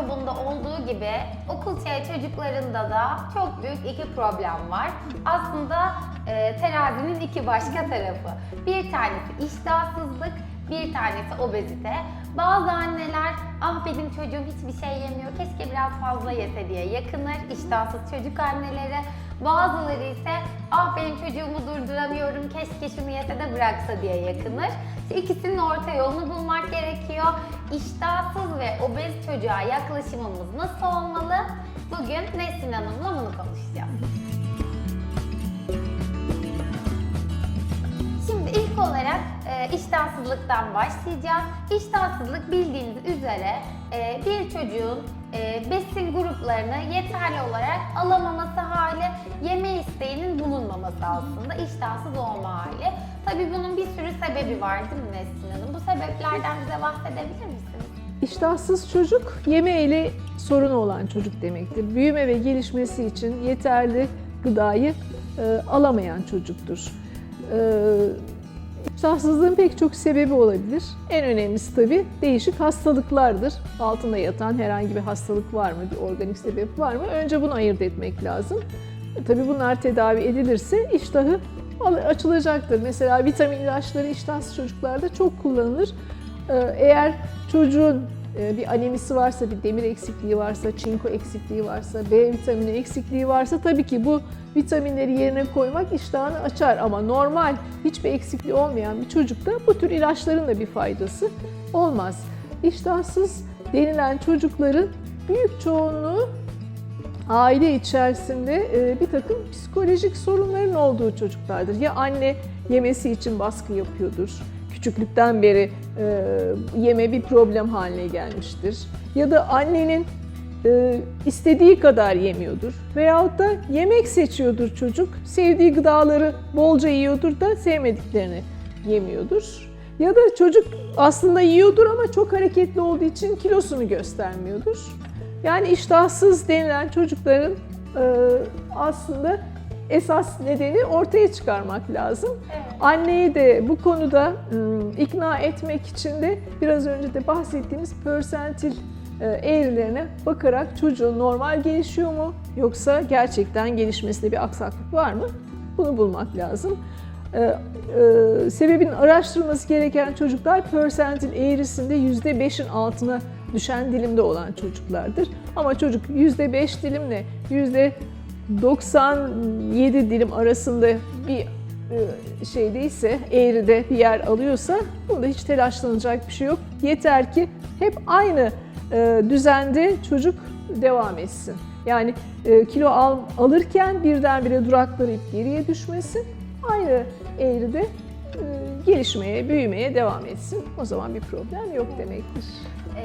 grubunda olduğu gibi okul çağı çocuklarında da çok büyük iki problem var. Aslında e, terazinin iki başka tarafı. Bir tanesi iştahsızlık, bir tanesi obezite. Bazı anneler ah benim çocuğum hiçbir şey yemiyor keşke biraz fazla yese diye yakınır iştahsız çocuk anneleri. Bazıları ise ah benim çocuğumu durduramıyorum keşke şunu yese de bıraksa diye yakınır. İşte ikisinin orta yolunu bulmak gerekiyor. İştahsız ve obez çocuğa yaklaşımımız nasıl olmalı? Bugün Nesin Hanım'la bunu konuşacağız. Şimdi ilk olarak e, iştahsızlıktan başlayacağız. İştahsızlık bildiğiniz üzere e, bir çocuğun e, besin gruplarını yeterli olarak alamaması hali, yeme isteğinin bulunmaması aslında iştahsız olma hali. Tabii bunun bir sürü sebebi var değil mi Nesrin Hanım? Bu sebeplerden bize bahsedebilir misiniz? İştahsız çocuk yeme ile sorunu olan çocuk demektir. Büyüme ve gelişmesi için yeterli gıdayı e, alamayan çocuktur. E, İştahsızlığın pek çok sebebi olabilir. En önemlisi tabii değişik hastalıklardır. Altında yatan herhangi bir hastalık var mı, bir organik sebep var mı? Önce bunu ayırt etmek lazım. E, tabii bunlar tedavi edilirse iştahı açılacaktır. Mesela vitamin ilaçları iştahsız çocuklarda çok kullanılır. Ee, Eğer çocuğun e, bir anemisi varsa, bir demir eksikliği varsa, çinko eksikliği varsa, B vitamini eksikliği varsa tabii ki bu vitaminleri yerine koymak iştahını açar ama normal hiçbir eksikliği olmayan bir çocukta bu tür ilaçların da bir faydası olmaz. İştahsız denilen çocukların büyük çoğunluğu aile içerisinde e, bir takım psikolojik sorunların olduğu çocuklardır. Ya anne yemesi için baskı yapıyordur, küçüklükten beri e, yeme bir problem haline gelmiştir. Ya da annenin e, istediği kadar yemiyordur. Veyahut da yemek seçiyordur çocuk, sevdiği gıdaları bolca yiyordur da sevmediklerini yemiyordur. Ya da çocuk aslında yiyordur ama çok hareketli olduğu için kilosunu göstermiyordur. Yani iştahsız denilen çocukların e, aslında esas nedeni ortaya çıkarmak lazım. Evet. Anneyi de bu konuda ım, ikna etmek için de biraz önce de bahsettiğimiz persentil e, eğrilerine bakarak çocuğun normal gelişiyor mu yoksa gerçekten gelişmesinde bir aksaklık var mı? Bunu bulmak lazım. E, e, sebebin araştırılması gereken çocuklar persentil eğrisinde %5'in altına düşen dilimde olan çocuklardır. Ama çocuk %5 dilimle %97 dilim arasında bir e, şeydeyse, eğride bir yer alıyorsa bunda hiç telaşlanacak bir şey yok. Yeter ki hep aynı e, düzende çocuk devam etsin. Yani e, kilo al, alırken birdenbire duraklayıp geriye düşmesin. Aynı eğride gelişmeye, büyümeye devam etsin. O zaman bir problem yok demektir.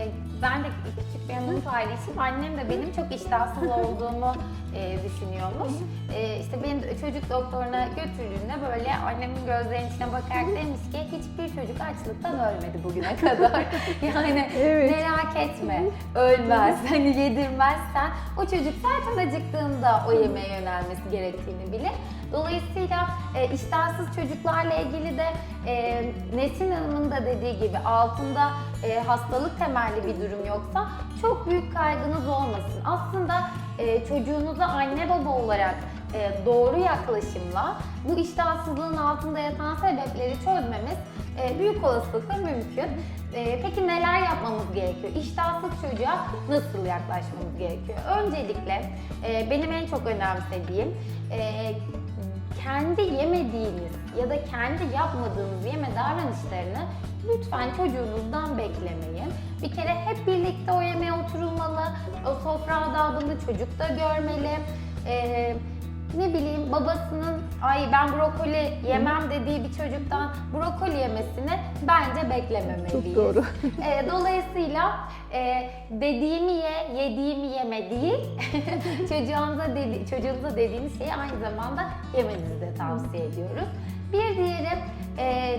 Ee, ben de küçük bir anımı paylaşayım. Annem de benim çok iştahsız olduğumu e, düşünüyormuş. E, işte benim de çocuk doktoruna götürdüğünde böyle annemin gözlerinin içine bakarak demiş ki hiçbir çocuk açlıktan ölmedi bugüne kadar. yani Evet. merak etme ölmez. Hani yedirmezsen o çocuk zaten acıktığında o yemeğe yönelmesi gerektiğini bilir. Dolayısıyla e, iştahsız çocuklarla ilgili de e, Nesin Hanım'ın da dediği gibi altında e, hastalık temelli bir durum yoksa çok büyük kaygınız olmasın. Aslında e, çocuğunuza anne baba olarak e, doğru yaklaşımla bu iştahsızlığın altında yatan sebepleri çözmemiz e, büyük olasılıkla mümkün. E, peki neler yapmamız gerekiyor? İştahsız çocuğa nasıl yaklaşmamız gerekiyor? Öncelikle e, benim en çok önemsediğim e, kendi yemediğiniz ya da kendi yapmadığınız yeme davranışlarını lütfen çocuğunuzdan beklemeyin. Bir kere hep birlikte o yemeğe oturulmalı, o sofra adabını çocuk da görmeli. Ee, ne bileyim babasının ay ben brokoli yemem dediği bir çocuktan brokoli yemesini bence beklememeliyiz. Çok doğru. E, dolayısıyla e, dediğimi ye, yediğimi yeme değil, çocuğunuza, dedi, çocuğunuza dediğiniz şeyi aynı zamanda yemenizi de tavsiye ediyoruz. Bir diğeri e,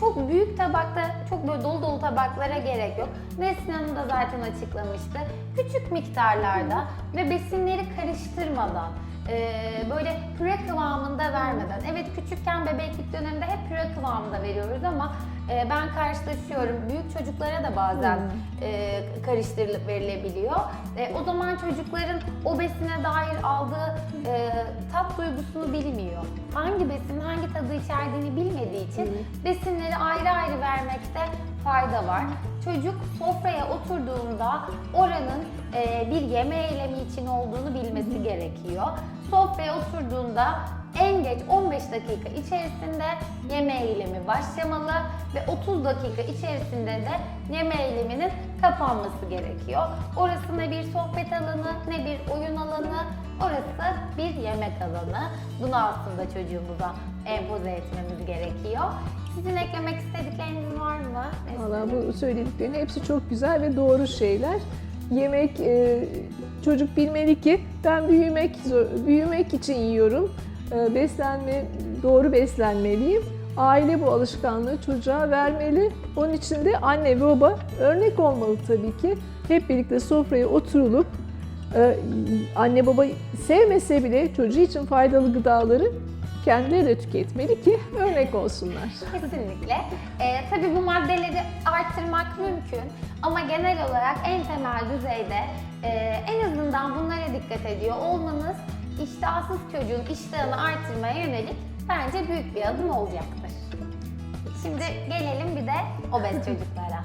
çok büyük tabakta, çok böyle dolu dolu tabaklara gerek yok. Nesrin Hanım da zaten açıklamıştı. Küçük miktarlarda ve besinleri karıştırmadan, e, böyle püre kıvamında vermeden. Evet küçükken bebeklik döneminde hep püre kıvamında veriyoruz ama e, ben karşılaşıyorum. Büyük çocuklara da bazen e, karıştırılıp verilebiliyor. E, o zaman çocukların o besine dair aldığı e, tat duygusunu bilmiyor. Hangi besin hangi tadı içerdiğini bilmediği için besinleri ayrı ayrı vermekte fayda var. Çocuk sofraya oturduğunda oranın e, bir yeme eylemi için olduğunu bilmesi gerekiyor. Sofraya oturduğunda en geç 15 dakika içerisinde yeme eylemi başlamalı ve 30 dakika içerisinde de yeme eyleminin kapanması gerekiyor. Orası ne bir sohbet alanı ne bir oyun alanı, orası bir yemek alanı. Bunu aslında çocuğumuza empoze etmemiz gerekiyor. Sizin eklemek istedikleriniz var mı? Valla bu söylediklerin hepsi çok güzel ve doğru şeyler. Yemek e, çocuk bilmeli ki ben büyümek büyümek için yiyorum. E, beslenme doğru beslenmeliyim. Aile bu alışkanlığı çocuğa vermeli. Onun için de anne ve baba örnek olmalı tabii ki. Hep birlikte sofraya oturulup e, anne baba sevmese bile çocuğu için faydalı gıdaları kendileri de tüketmeli ki örnek olsunlar. Kesinlikle. Ee, tabii bu maddeleri artırmak mümkün ama genel olarak en temel düzeyde e, en azından bunlara dikkat ediyor olmanız iştahsız çocuğun iştahını artırmaya yönelik bence büyük bir adım olacaktır. Şimdi gelelim bir de obez çocuklara.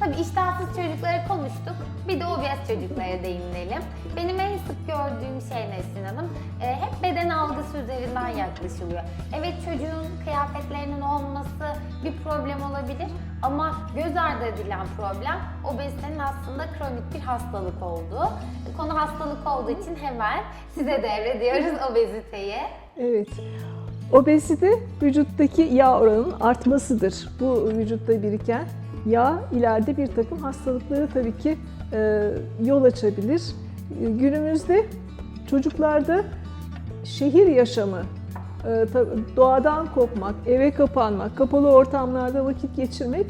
Tabii iştahsız çocukları konuştuk. Bir de obez çocuklara değinelim. Benim en sık gördüğüm şey üzerinden yaklaşılıyor. Evet çocuğun kıyafetlerinin olması bir problem olabilir ama göz ardı edilen problem obezitenin aslında kronik bir hastalık olduğu. Konu hastalık olduğu için hemen size devrediyoruz obeziteyi. Evet. Obezite vücuttaki yağ oranının artmasıdır. Bu vücutta biriken yağ ileride bir takım hastalıkları tabii ki e, yol açabilir. E, Günümüzde çocuklarda şehir yaşamı, e, doğadan kopmak, eve kapanmak, kapalı ortamlarda vakit geçirmek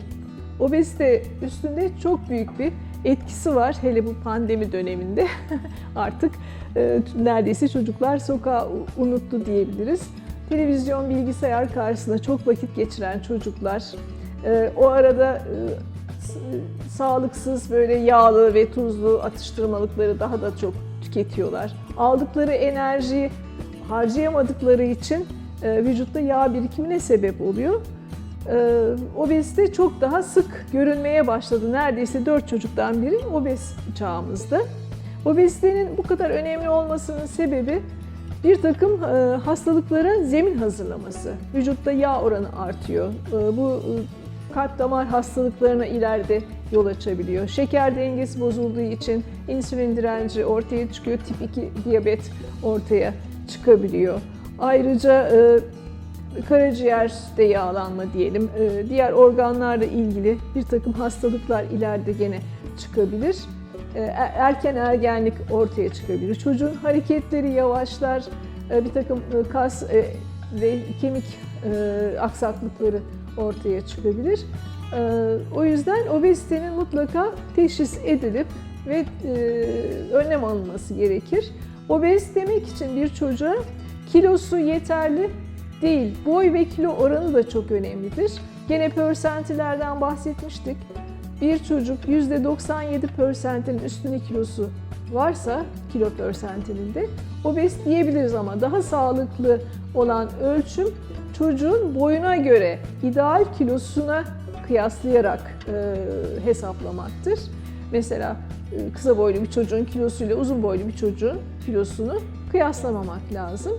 obezite üstünde çok büyük bir etkisi var. Hele bu pandemi döneminde artık e, neredeyse çocuklar sokağı u- unuttu diyebiliriz. Televizyon, bilgisayar karşısında çok vakit geçiren çocuklar, e, o arada sağlıksız böyle yağlı ve tuzlu atıştırmalıkları daha da çok tüketiyorlar. Aldıkları enerjiyi harcayamadıkları için e, vücutta yağ birikimine sebep oluyor. E, obezite çok daha sık görülmeye başladı. Neredeyse 4 çocuktan biri obez çağımızda. Obezitenin bu kadar önemli olmasının sebebi bir takım e, hastalıklara zemin hazırlaması. Vücutta yağ oranı artıyor. E, bu e, kalp damar hastalıklarına ileride yol açabiliyor. Şeker dengesi bozulduğu için insülin direnci ortaya çıkıyor. Tip 2 diyabet ortaya çıkabiliyor. Ayrıca e, karaciğerde yağlanma diyelim, e, diğer organlarla ilgili bir takım hastalıklar ileride gene çıkabilir. E, er- Erken ergenlik ortaya çıkabilir. Çocuğun hareketleri yavaşlar, e, bir takım e, kas e, ve kemik e, aksaklıkları ortaya çıkabilir. E, O yüzden obezitenin mutlaka teşhis edilip ve e, önlem alınması gerekir. Obez demek için bir çocuğa kilosu yeterli değil. Boy ve kilo oranı da çok önemlidir. Gene persentilerden bahsetmiştik. Bir çocuk %97 persentin üstünde kilosu varsa kilo persentilinde obez diyebiliriz ama daha sağlıklı olan ölçüm çocuğun boyuna göre ideal kilosuna kıyaslayarak e, hesaplamaktır. Mesela kısa boylu bir çocuğun kilosuyla uzun boylu bir çocuğun kilosunu kıyaslamamak lazım.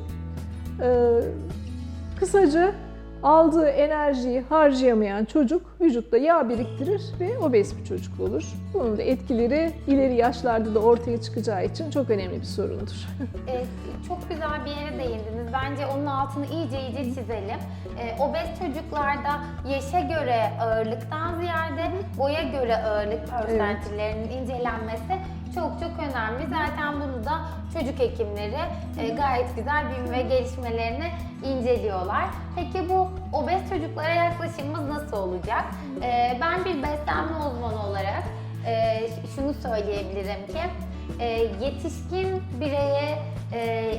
E, kısaca aldığı enerjiyi harcayamayan çocuk vücutta yağ biriktirir ve obez bir çocuk olur. Bunun da etkileri ileri yaşlarda da ortaya çıkacağı için çok önemli bir sorundur. Ee, çok güzel bir yere değindiniz. Bence onun altını iyice iyice çizelim. Ee, obez çocuklarda yaşa göre ağırlıktan ziyade boya göre ağırlık persentillerinin incelenmesi çok çok önemli. Zaten bunu da çocuk hekimleri e, gayet güzel büyüme gelişmelerini inceliyorlar. Peki bu obez çocuklara yaklaşımımız nasıl olacak? Ee, ben bir beslenme uzmanı olarak e, şunu söyleyebilirim ki e, yetişkin bireye e,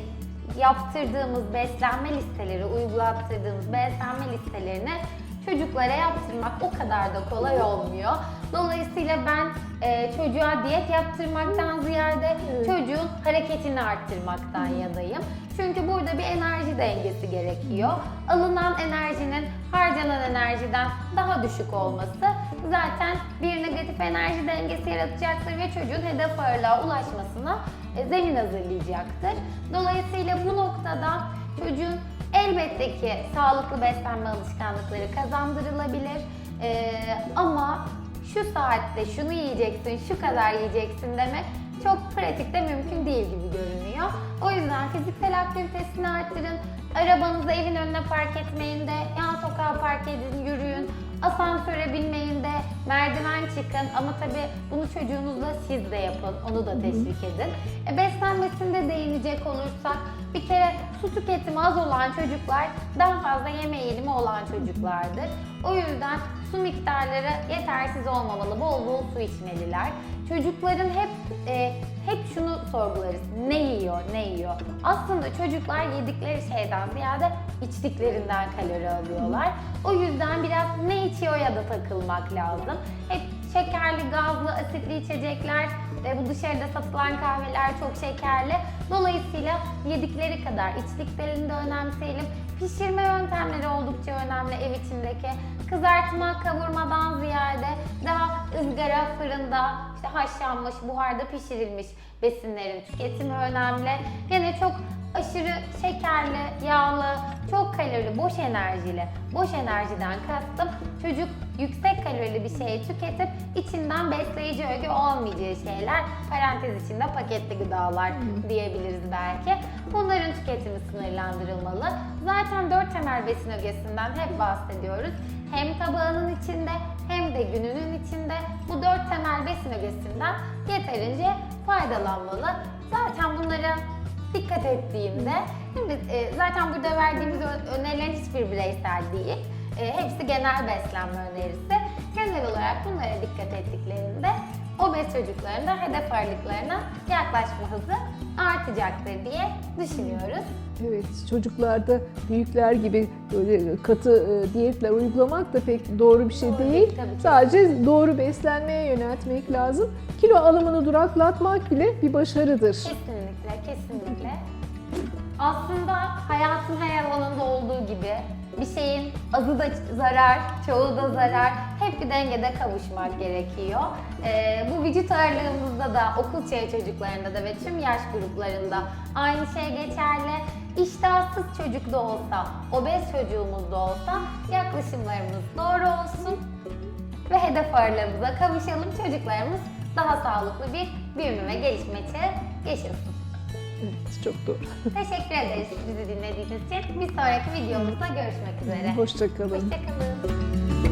yaptırdığımız beslenme listeleri, uygulattırdığımız beslenme listelerini çocuklara yaptırmak o kadar da kolay olmuyor. Dolayısıyla ben e, çocuğa diyet yaptırmaktan ziyade çocuğun hareketini arttırmaktan yanayım. Çünkü burada bir enerji dengesi gerekiyor. Alınan enerjinin harcanan enerjiden daha düşük olması zaten bir negatif enerji dengesi yaratacaktır ve çocuğun hedef ağırlığa ulaşmasına e, zemin hazırlayacaktır. Dolayısıyla bu noktada çocuğun elbette ki sağlıklı beslenme alışkanlıkları kazandırılabilir. E, ama şu saatte şunu yiyeceksin, şu kadar yiyeceksin demek çok pratikte mümkün değil gibi görünüyor. O yüzden fiziksel aktivitesini arttırın. Arabanızı evin önüne park etmeyin de, yan sokağa park edin, yürüyün. Asansöre binmeyin de, merdiven çıkın ama tabii bunu çocuğunuzla siz de yapın, onu da teşvik edin. E, beslenmesinde değinecek olursak, bir kere su tüketimi az olan çocuklar daha fazla yeme eğilimi olan çocuklardır. O yüzden su miktarları yetersiz olmamalı, bol bol su içmeliler. Çocukların hep e, hep şunu sorgularız. Ne yiyor, ne yiyor? Aslında çocuklar yedikleri şeyden ziyade içtiklerinden kalori alıyorlar. O yüzden biraz ne içiyor ya da takılmak lazım. Hep şekerli, gazlı, asitli içecekler ve bu dışarıda satılan kahveler çok şekerli. Dolayısıyla yedikleri kadar içtiklerini de önemseyelim. Pişirme yöntemleri oldukça önemli ev içindeki. Kızartma, kavurmadan ziyade daha ızgara, fırında, işte haşlanmış, buharda pişirilmiş besinlerin tüketimi önemli. Gene çok aşırı şekerli, yağlı, çok kalori, boş enerjili. Boş enerjiden kastım çocuk yüksek kalorili bir şeyi tüketip içinden besleyici öge olmayacağı şeyler, parantez içinde paketli gıdalar diyebiliriz belki. Bunların tüketimi sınırlandırılmalı. Zaten dört temel besin ögesinden hep bahsediyoruz. Hem tabağının içinde hem de gününün içinde bu dört temel besin ögesinden yeterince faydalanmalı. Zaten bunlara dikkat ettiğinde, şimdi e, zaten burada verdiğimiz önerilerin hiçbir bireysel değil. E, hepsi genel beslenme önerisi. Genel olarak bunlara dikkat ettiklerinde obez çocukların da hedef ağırlıklarına yaklaşma hızı artacaktır diye düşünüyoruz. Evet, çocuklarda büyükler gibi böyle katı e, diyetler uygulamak da pek doğru bir şey Doğru değil. değil, tabii ki. Sadece doğru beslenmeye yöneltmek lazım. Kilo alımını duraklatmak bile bir başarıdır. Kesinlikle, kesinlikle. Aslında hayatın her alanında olduğu gibi bir şeyin azı da zarar, çoğu da zarar. Hep bir dengede kavuşmak gerekiyor. Ee, bu vücut ağırlığımızda da, okul çağı çocuklarında da ve tüm yaş gruplarında aynı şey geçerli. İştahsız çocuk da olsa, obez çocuğumuz da olsa yaklaşımlarımız doğru olsun ve hedef ağırlığımıza kavuşalım. Çocuklarımız daha sağlıklı bir büyüme ve gelişme çağı yaşasın. Evet, çok doğru. Teşekkür ederiz bizi dinlediğiniz için. Bir sonraki videomuzda görüşmek üzere. Hoşçakalın. Hoşçakalın.